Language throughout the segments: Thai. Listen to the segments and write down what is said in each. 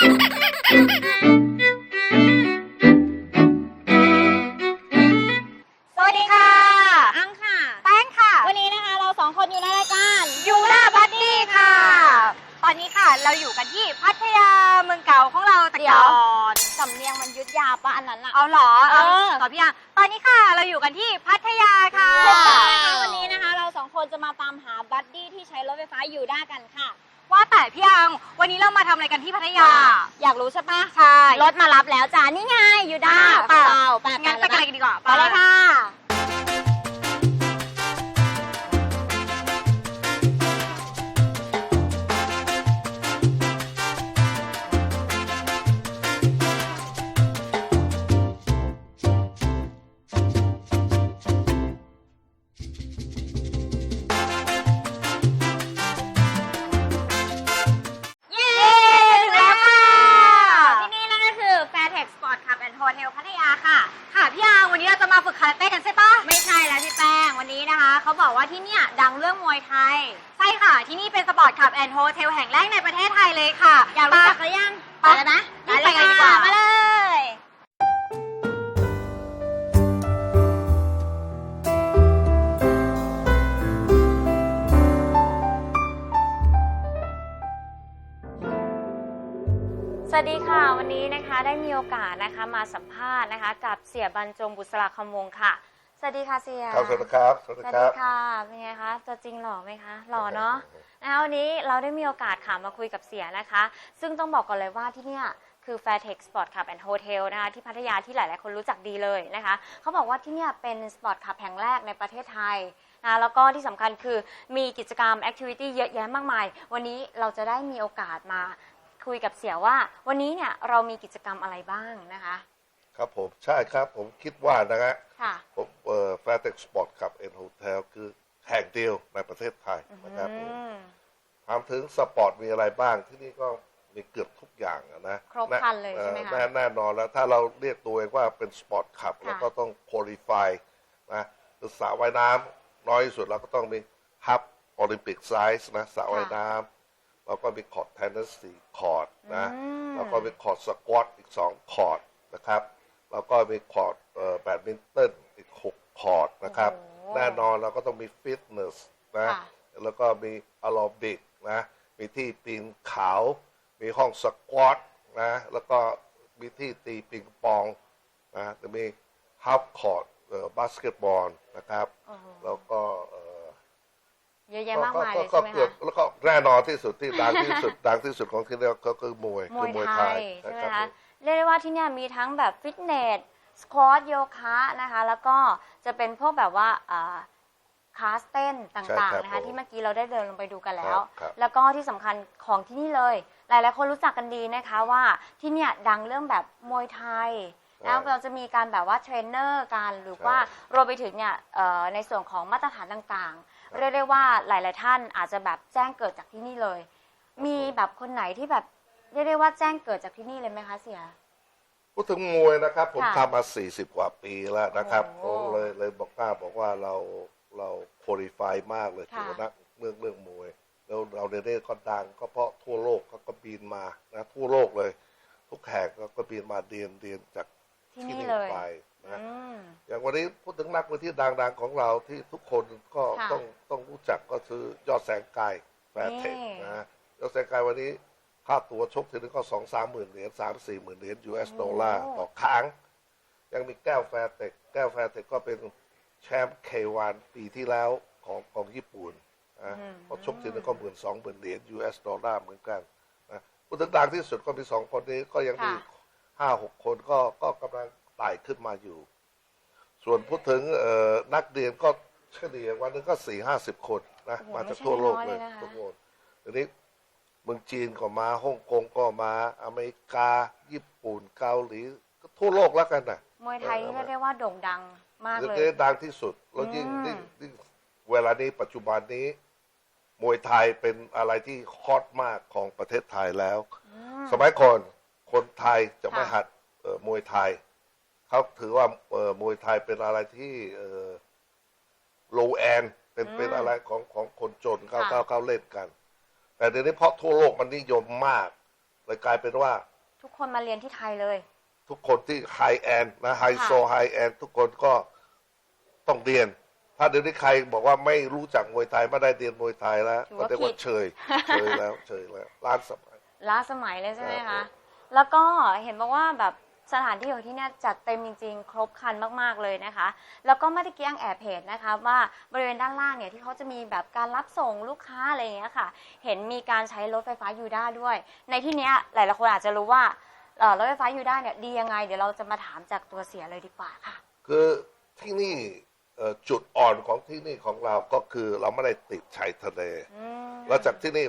สวัสดีค่ะ อังค่ะ แป้งค่ะ วันนี้นะคะเราสองคนอยู่ในรายการยูนาบัดดี้ค่ะ ตอนนี้ค่ะเราอยู่กันที่พัทยาเมืองเก่าของเราแต่เดี๋ยก่วอนสำเนียงมันยุดยาปะอันนั้นอะเอาเหรอเออขอพี่ยังตอนนี้ค่ะเราอยู่กันที่พัทยาค่ะถูกต้องนะคะวันนี้นะคะ เราสองคนจะมาตามหาบัดดี้ที่ใช้รถไฟฟ้าอยู่ด้ากันค่ะ ว่าแต่พี่ยัง วันนี้เรามาทำอะไรกันที่พัทยา อยากรู้ใช่ปะใช่รถมารับแล้วจ้านี่ไงอยู่ด้าอ่าเปล่าไปงั้นไปกันเลยดีกว่าไปเลยค่ะ วัสดีค่ะ วันนี้นะคะได้มีโอกาสนะคะมาสัมภาษณ์นะคะ กับเสียบรรจงบุษราคำวงศ์ค่ะ สวัสดีค่ะเสียครับสวัสดีครับสวัสสดีวัสคดีรับค่ะเป็นไงคะตัวจริงหล่อไหมคะหล่อเนาะนะคะวันนี้เราได้มีโอกาสค่ะมาคุยกับเสียนะคะ ซึ่งต้องบอกก่อนเลยว่าที่เนี่ยคือ Fairtex Sport Club and Hotel นะคะที่พัทยาที่หลาย ๆ คนรู้จักดีเลยนะคะเขาบอกว่าที่เนี่ยเป็นสปอร์ตคลับแห่งแรกในประเทศไทยนะแล้วก็ที่สำคัญคือมีกิจกรรมแอคทิวิตี้เยอะแยะมากมาย วันนี้เราจะได้มีโอกาสมา คุยกับเสียว่า วันนี้เนี่ยเรามีกิจกรรมอะไรบ้างนะคะ ครับผมใช่ครับผมคิดว่านะฮะค่ะ ผมเอ่อแฟร์เท็กสปอร์ตครับเอ็นโฮเทลคือแห่งเดียวในประเทศไทยนะครับผมอืมถามถึงสปอร์ตมีอะไรบ้างที่นี่ก็มีเกือบทุกอย่างอะนะครบครันเลยใช่ไหมคะ แน่แน่นอนแล้ว ถ้าเราเรียกตัวเองว่าเป็นสปอร์ตคลับค่ะเราก็ต้องคุริฟายนะคือสระว่ายน้ำน้อยที่สุดเราก็ต้องมีฮับโอลิมปิกไซส์นะสระว่ายน้ำ แล้วก็มีคอร์ดเทนนิสสี่คอร์ดนะอืมแล้วก็มีคอร์ดสควอตอีกสองคอร์ดนะครับแล้วก็มีคอร์ดเอ่อแบดมินตันอีกหกคอร์ดนะครับโอ้โหแน่นอนเราก็ต้องมีฟิตเนสนะค่ะแล้วก็มีอารอบิกนะมีที่ปีนเขา มีห้องสควอตนะแล้วก็มีที่ตีปิงปองนะจะมีฮาฟคอร์ดเอ่อบาสเกตบอลนะครับโอ้โหแล้วก็เอ่อ เยอะแยะมากมายเลยก็ใช่ไหมเกือบคะ แล้วก็แน่นอนที่สุดที่ดังที่สุด ดังที่สุดของที่นี่ก็คือมวยมคืวอยมวยไทไทยยใช่ไหมรับคะผมเรียกได้ว่าที่เนี่ยมีทั้งแบบฟิตเนส สควอตโยคะนะคะ แล้วก็จะเป็นพวกแบบว่าอ่าคลาสเต้นต่างๆนะคะที่เมื่อกี้เราได้เดินลงไปดูกันแล้ว ครับ แล้วก็ที่สำคัญของที่นี่เลย หลายๆคนรู้จักกันดีนะคะว่าที่เนี่ยดังเรื่องแบบมวยไทย แล้วเราจะมีการแบบว่าเทรนเนอร์กันหรือว่ารวมไปถึงเนี่ยเอ่อในส่วนของมาตรฐานต่างๆ เรียกได้ว่าหลาย ๆ ท่านอาจจะแบบแจ้งเกิดจากที่นี่เลย มีแบบคนไหนที่แบบเรียกได้ว่าแจ้งเกิดจากที่นี่เลยไหมคะเสีย พูดถึงมวยนะครับ ผมค่ะทำมา 40 กว่าปีแล้วนะครับโอ้ผมเลยเลยบอกกล้าบอกว่าเราเราคุริฟายมากเลยค่ะ เกี่ยวกับนักเรื่องเรื่องมวย แล้วเราเนก็ดังก็เพราะทั่วโลกเขาก็บินมานะทั่วโลกเลย ทุกแขกก็ก็บินมาเรียนเรียนจากที่ที่นี่นี่เลย ไป นะอืมอย่างวันนี้พูดถึงนักมวยที่ดังๆของเราที่ทุกคนก็ค่ะ ต้องต้องรู้จักก็คือยอดแสงไกลแฟร์เทคนี่นะยอดแสงไกลวันนี้ค่าตัวชกทีนึงก็สองสามหมื่นเหรียญสามสี่หมื่นเหรียญ US ดอลลาร์ต่อครั้ง ยังมีแก้วแฟร์เทคแก้วแฟร์เทคก็เป็นแชมป์เควันปีที่แล้วของของญี่ปุ่นนะอืมก็ชกทีนึงก็หมื่นสองหมื่นเหรียญ US ดอลลาร์เหมือนกันนะพูดถึงดังที่สุดก็มีสองคนนี้ก็ยังมี ค่ะ ห้าหกคนก็ก็กำลัง ไต่ขึ้นมาอยู่ ส่วนพูดถึงเอ่อนักเรียนก็เฉลี่ยวันหนึงก็สี่ห้าสิบคนนะโอ้โหมาจากไม่ใช่ทั่วโลกน้อยเลเลยยนะคะ ทุกคนทีนี้เมืองจีนก็มาฮ่องกงก็มาอเมริกา ญี่ปุ่นเกาหลีก็ทั่วโลกแล้วกันนะ มวยไทยนี่เรียกได้ว่าโด่งดังมากเลยเรื่องดังที่สุด แล้วยิ่งอืม ยิ่งยิ่งเวลานี้ปัจจุบันนี้ มวยไทยเป็นอะไรที่ฮอตมากของประเทศไทยแล้ว อืม สมัยก่อนคนไทยจะไม่ค่ะ หัดเอ่อมวยไทย เขาถือว่าเอ่อมวยไทยเป็นอะไรที่โลแอนเป็นอืมเป็นอะไรของของคนจนเขาค่ะ เขาเขาเล่นกัน แต่เดี๋ยวนี้เพราะทั่วโลกมันนิยมมากเลยกลายเป็นว่า ทุกคนมาเรียนที่ไทยเลย ทุกคนที่ไฮแอนนะไฮโซค่ะไฮแอนทุกคนก็ต้องเรียน ถ้าเดี๋ยวนี้ใครบอกว่าไม่รู้จักมวยไทยไม่ได้เรียนมวยไทยแล้วถือก็ว่าเรียกว่าผิดเชยเชยแล้วเชยแล้วล้านสมัย ล้าสมัยเลยใช่ไหมครัคะ บ แล้วก็เห็นบอกว่าแบบ สถานที่ของที่เนี่ยจัดเต็มจริงๆ ครบครันมากๆเลยนะคะ แล้วก็เมื่อกี้ยังแอบเห็นนะคะว่าบริเวณด้านล่างเนี่ยที่เขาจะมีแบบการรับส่งลูกค้าอะไรอย่างเงี้ยค่ะ เห็นมีการใช้รถไฟฟ้ายูด้าด้วย ในที่เนี้ยหลายๆคนอาจจะรู้ว่าเอ่อรถไฟฟ้ายูด้าเนี่ยดียังไง เดี๋ยวเราจะมาถามจากตัวเสียเลยดีกว่าค่ะ คือที่นี่เอ่อจุดอ่อนของที่นี่ของเราก็คือเราไม่ได้ติดชายทะเลอืมเราจากที่นี่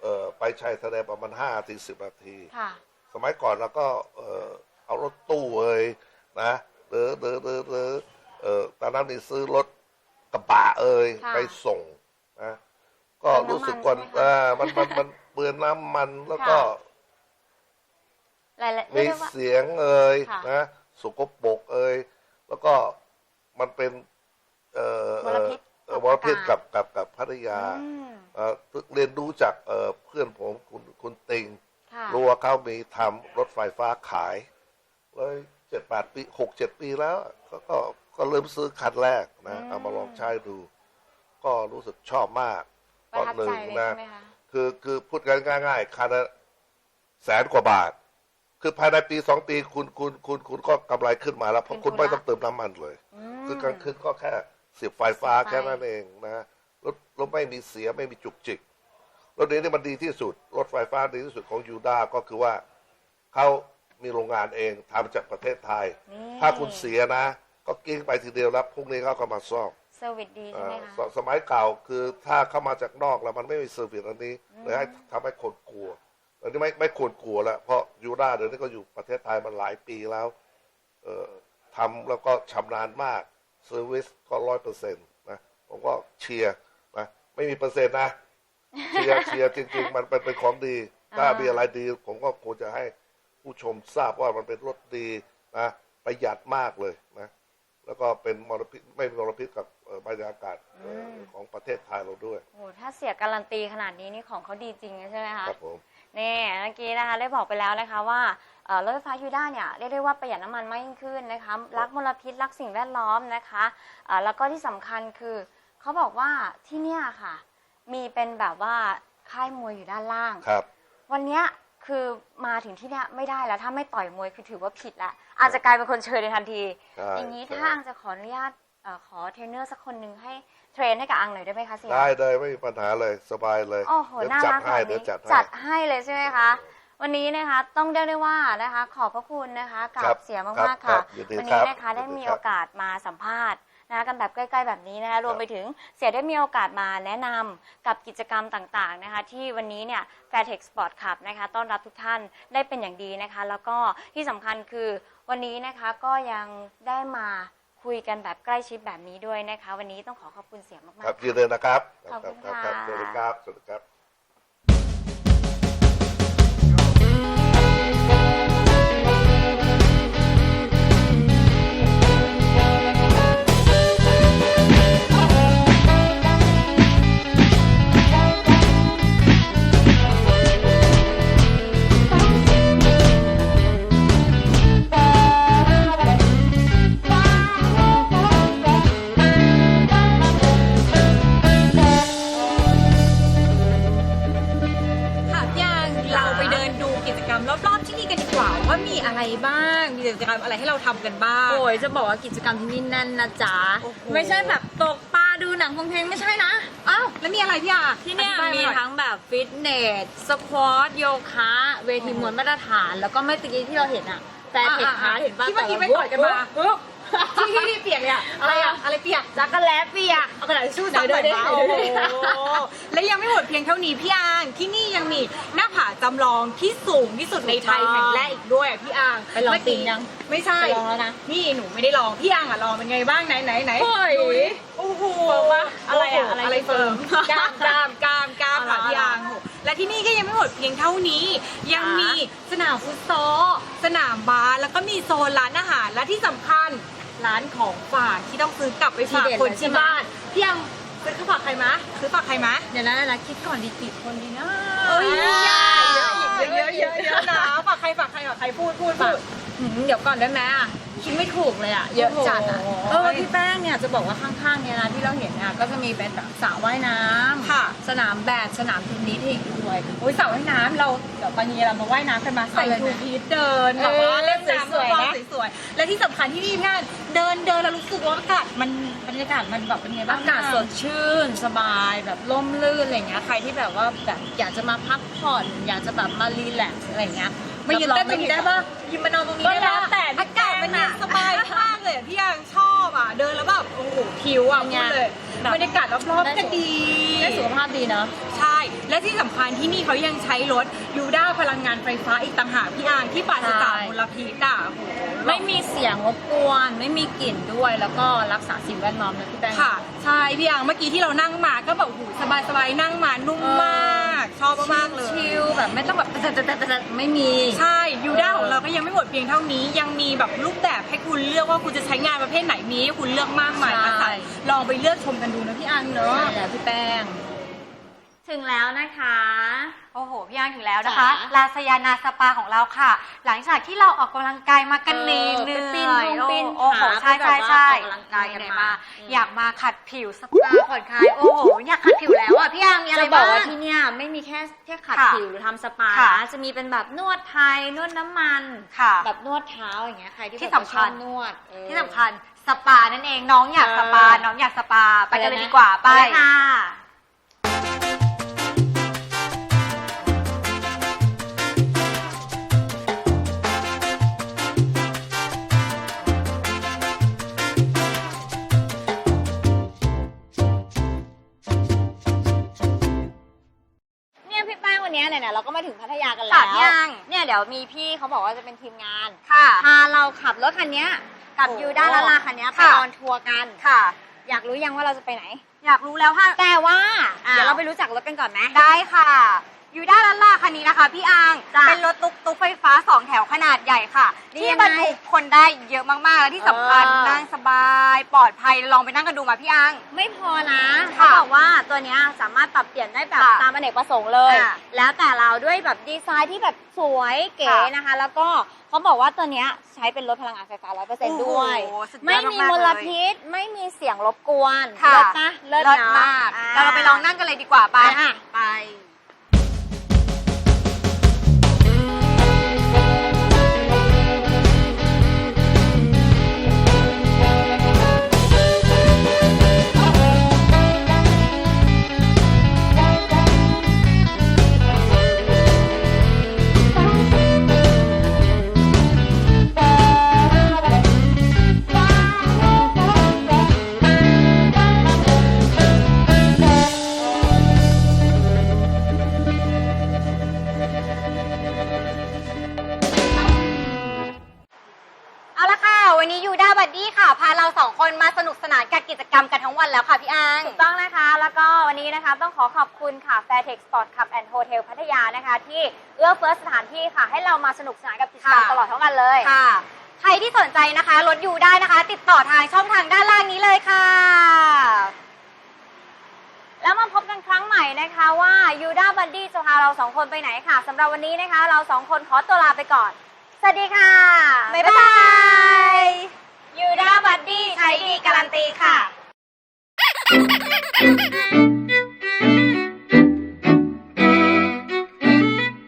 เอ่อไปชายทะเลประมาณห้าถึงสิบนาทีค่ะสมัยก่อนเราก็ เอ่อเอารถตู้เอ่ยนะหรือหรือหรือหรือเอ่อตอนนั้นนี่ซื้อรถกระบะเอ่ยค่ะไปส่งนะก็เปลืองรู้สึกน้ำมันก่อนใช่ไหมคะอ่ามันมันมันเปลืองน้ำมันแล้วก็ค่ะ หลายๆเรียมีกได้ว่า เสียงเอ่ยค่ะ นะสกปรกเอ่ยแล้วก็มันเป็น เอ่อมลพิษเอ่อมลพิษกับกับกับพัทยา อืมเอ่อเรียนรู้จากเอ่อเพื่อนผมคุณคุณติงค่ะ รู้ว่าเขามีทำรถไฟฟ้าขาย เลยเจ็ดแปดปีหกเจ็ดปีแล้วก็ก็ก็เริ่มซื้อคันแรกนะอืมเอามาลองใช้ดู ก็รู้สึกชอบมากประทับหนึ่ใจงเลยนะใช่ไหมคะคือคือพูดกันง่ายๆคันละแสนกว่าบาท คือภายในปีสองปีคุณคุณคุณคุณก็กำไรขึ้นมาแล้ว เพราะคุณไม่ต้องเติมน้ำมันเลยมคือกลางคืนก็แค่เสียบไฟฟ้าเสียบไฟแค่นั้นเองนะรถรถไม่มีเสียไม่มีจุกจิกรถนี้นี่มันดีที่สุด รถไฟฟ้าดีที่สุดของยูดาก็คือว่าเขา มีโรงงานเองทำจากประเทศไทย นี่ ถ้าคุณเสียนะ ก็กิ้งไปทีเดียวแล้วพรุ่งนี้เขาก็มาซ่อมเซอร์วิสดีใช่ไหมอ่าคะสสมัยเก่าคือถ้าเข้ามาจากนอกแล้วมันไม่มีเซอร์วิสอันนี้อืมเลยให้ทำให้คนกลัวอันนี้ไม่ไม่ควรกลัวแล้วเพราะยูด้าเดี๋ยวนี้ก็อยู่ประเทศไทยมาหลายปีแล้วเอ่อทำแล้วก็ชำนาญมากเซอร์วิสก็ร้อยเปอร์เซ็นต์นะผมก็เชียร์นะไม่มีเปอร์เซ็นต์นะ เชียร์เชียร์จริง ๆ มันเป็นเป็นของดี ถ้าอ่ามี มีอะไรดี ผมก็ควรจะให้ ผู้ชมทราบว่ามันเป็นรถดีนะประหยัดมากเลยนะ แล้วก็เป็นมลพิษไม่มีมลพิษกับเอ่อบรรยากาศเอ่ออม ของประเทศไทยเราด้วย โอ้โหถ้าเสียการันตีขนาดนี้นี่ของเขาดีจริงใช่ไหมคะครับผม นี่เมื่อกี้นะคะได้บอกไปแล้วนะคะว่าเอ่อรถไฟฟ้ายูด้าเนี่ยเรียกได้ว่าประหยัดน้ำมันมากยิ่งขึ้นนะคะรักมลพิษรักสิ่งแวดล้อมนะคะเอ่อแล้วก็ที่สำคัญคือเขาบอกว่าที่เนี่ยค่ะ มีเป็นแบบว่าค่ายมวยอยู่ด้านล่าง ครับ วันเนี้ย คือมาถึงที่เนี่ยไม่ได้แล้ว ถ้าไม่ต่อยมวยคือถือว่าผิดละอาจจะกลายเป็นคนเชยในทันที ใช่อย่างนี้ใช่ ถ้าอังจะขออนุญาตเอ่อขอเทรนเนอร์สักคนหนึ่งให้เทรนให้กับอังหน่อยได้ไหมคะเสีย ได้เลยไม่มีปัญหาเลยสบายเลยโอ้โห เดี๋ยวน่าจัดรักให้แบบเดี๋ยวนี้จัดให้จัดให้เลยใช่ไหมคะ วันนี้นะคะต้องเรียกได้ว่านะคะ ขอบพระคุณนะคะกัครับบเสียครัมากบๆค่ะครับยินดีวันครันี้บนะคะได้ยินดีมีครับ โอกาสมาสัมภาษณ์ นะคะกันแบบใกล้ๆแบบนี้นะคะรวมไปถึงเสียได้มีโอกาสมาแนะนำกับกิจกรรมต่างๆนะคะ ที่วันนี้เนี่ย Fairtech Sport Club นะคะ ต้อนรับทุกท่านได้เป็นอย่างดีนะคะ แล้วก็ที่สำคัญคือวันนี้นะคะก็ยังได้มาคุยกันแบบใกล้ชิดแบบนี้ด้วยนะคะ วันนี้ต้องขอขอบคุณเสียมากๆ ครับค่ะยืนเลยนะครับขอบคุณรัค่ะ รัสวัสดีครับสวัสดีครับ ทำกันบ้าง โอ้ยจะบอกว่ากิจกรรมที่นี่แน่นนะจ๊ะ โอ้โห ไม่ใช่แบบตกปลาดูหนังฟังเพลงไม่ใช่นะ อ้าวแล้วมีอะไรพี่ยาที่เนี่ยอธิบามีหน่อทั้งแบบฟิตเนส สควอตโยคะ เวทีมวยมาตรฐาน แล้วก็ไม่ตะกี้ที่เราเห็นอะแฟนเทคอะฮาร์ดเห็นป่ะที่เมื่อกี้แต่ไปละต่อยกันมาบุ๊บ ที่ที่ที่เปียกเนี่ยอะไรอะอะไรเปียกจักรแล้เปียกเอากระดาษทิชชู่ไหนซับหดูน่อยดินะโอ้โหและยังไม่หมดเพียงเท่านี้พี่อางที่นี่ยังมีหน้าผาจำลองที่สูงที่สุดในไทยแห่งแรกอีกด้วยอะพี่อางไปลองเมื่ปีกี้นยังไม่ใช่ไปลองแล้วนะ นี่หนูไม่ได้ลองพี่อางอะลองเป็นไงบ้างไหนไหนไหนเฮ้ย ดูดิโอ้โหเฟิร์มปะอะไรอะโโหอะไรอะไรเฟิร์มเฟิร์มกล้ามกล้ามกล้ามกล้ามค่ะเอาละพี่อางโอ้โหและที่นี่ก็ยังไม่หมดเพียงเท่านี้ ยังจ๋ามีมีสนามฟุตซอลสนามบาสแล้วก็มีโซนร้านอาหารและที่สำคัญ ร้านของฝากที่ต้องซื้อกลับไปฝากคนที่บ้านพี่อางซื้อข้าวฝากใครมะซื้อฝากใครมะเดี๋ยวนะนะคิดก่อนดีกี่คนดีนะเอ้ยเยอะอีกเยอะเยอะเยอะนะฝากใครฝากใครฝากใครพูดพูดพูดหืมเดี๋ยวก่อนได้ไหมอะ คิดไม่ถูกเลยอะเยอะจัดอะโอ้โหเออพี่แป้งเนี่ยจะบอกว่าข้างๆเนี่ยนะที่เราเห็นเนี่ยก็จะมีเป็นแบบสระว่ายน้ำค่ะ สนามแบดสนามเทนนิสอีกด้วยโอ้ยสระว่ายน้ำเราเดี๋ยวตอนนี้เรามาว่ายน้ำกันมาใส่เอาเลยทูไหมพีทเดินแบบว่าเออเล่นน้ำสวยๆเบานะๆสวยๆและที่สำคัญที่นี่งานเดินเดินแล้วรู้สึกว่าอากาศมันบรรยากาศมันแบบเป็นไงบ้างอากาศสดชื่นสบายแบบร่มรื่นอะไรเงี้ยใครที่แบบว่าแบบอยากจะมาพักผ่อน อยากจะแบบมารีแลกซ์อะไรเงี้ยมายืนเต้นตรงนี้ได้ปะยืนมานอนตรงนี้ก็ได้แล้วปะแต่อากาศมันเย็น สบายมากเลยอะพี่ยังชอบอะ เดินแล้วแบบโอ้โหผิวอะเป็นไงพูดเลยแบบ บรรยากาศรอบๆก็ดี ได้สุขภาพดีเนาะ ใช่ และที่สำคัญที่นี่เขายังใช้รถยูด้าพลังงานไฟฟ้าอีกต่างหากพี่อางที่ปราศจากใช่ มลพิษอะโอ้โห ไม่มีเสียงรบกวน ไม่มีกลิ่นด้วย แล้วก็รักษาสิ่งแวดล้อมนะพี่แป้ง ค่ะ ใช่ พี่อังเมื่อกี้ที่เรานั่งมาก็แบบโอ้โหสบายๆนั่งมานุ่มมาก ชอบมากๆเลยชิลๆแบบไม่ต้องแบบไม่มี ใช่ยูด้าของเราก็ยังไม่หมดเพียงเท่านี้ ยังมีแบบรูปแบบให้คุณเลือกว่าคุณจะใช้งานประเภทไหนมีให้คุณเลือกมากมายใช่นะคะลองไปเลือกชมกันดูนะพี่อังเนอะใช่แล้วพี่แป้ง ถึงแล้วนะคะ โอ้โหพี่อังถึงแล้วนะคะจ๋าลาสยานาสปาของเราค่ะ หลังจากที่เราออกกำลังกายมากันเหนื่อยเออเหนื่ไปปีนอยพงปีนโอ้โหผาใช่ไปใช่แบบว่าออกใช่กำลังกายกันไหนมามาอืมอยากมาขัดผิวสปาผ่อนคลายโอ้โหอยากขัดผิวแล้วอะพี่อังมีอะไรจะบอบ้ากงว่าที่เนี่ยไม่มีแค่แค่ขัดค่ะผิวหรือทำสปาค่ะนะจะมีเป็นแบบนวดไทยนวดน้ำมันค่ะแบบนวดเท้าอย่างเงี้ยใครที่ที่แบบว่าสำคัญชอบนวดเออที่สำคัญสปานั่นเองน้องอยากสปาเออน้องอยากสปาไปกันเลยไปเลยนะดีกว่าไปไปเลยค่ะ เนี้ยเนี่ยๆเราก็มาถึงพัทยากันแล้ค่ะวพี่อังเนี่ยเดี๋ยวมีพี่เขาบอกว่าจะเป็นทีมงาน ค่ะ พาเราขับรถคันเนี้ยกับโอ้ยูด้าลาลาคันเนี้ยไปค่ะ ออนทัวร์กัน ค่ะ อยากรู้ยังว่าเราจะไปไหน อยากรู้แล้วค่ะ แต่ว่าอ้าวเดี๋ยวเราไปรู้จักรถกันก่อนไหมได้ค่ะ ยูด้าลันล่าคันนี้นะคะ พี่อังจ้ะเป็นรถตุ๊กตุ๊กไฟฟ้าสองแถวขนาดใหญ่ค่ะ ดีที่ยังไงบรรทุกคนได้เยอะมากๆ และที่สำคัญเออ นั่งสบาย ปลอดภัยลองไปนั่งกันดูมาพี่อังไม่พอนะค่ะเขาบอกว่าตัวเนี้ยสามารถปรับเปลี่ยนได้แบบค่ะตามอเนกประสงค์เลย ค่ะแล้วแต่เราด้วยแบบดีไซน์ที่แบบสวยเก๋ค่ะนะคะ แล้วก็เขาบอกว่าตัวเนี้ยใช้เป็นรถพลังงานไฟฟ้า100%ด้วย โอ้โหสุดยอดไม่มีมากๆมลเลยพิษ ไม่มีเสียงรบกวนค่ะ เลิศนะเลิศเลิศเนาะมากเราเราไปลองนั่งกันเลยดีกว่าไปไปค่ะ ไป ค่ะ Fairtex Sport Club and Hotel พัทยานะคะ ที่เอื้อเฟื้อสถานที่ค่ะ ให้เรามาสนุกสนานกับกิจกรรมค่ะ ตลอดทั้งวันเลย ค่ะ ใครที่สนใจนะคะรถยูได้นะคะ ติดต่อทางช่องทางด้านล่างนี้เลยค่ะ แล้วมาพบกันครั้งใหม่นะคะว่ายูด้าบันดี้จะพาเราสองคนไปไหนค่ะสำหรับวันนี้นะคะ เราสองคนขอตัวลาไปก่อน สวัสดีค่ะบ๊ายบายยูด้าบันดี้ใช้ดีการันตีค่ะบ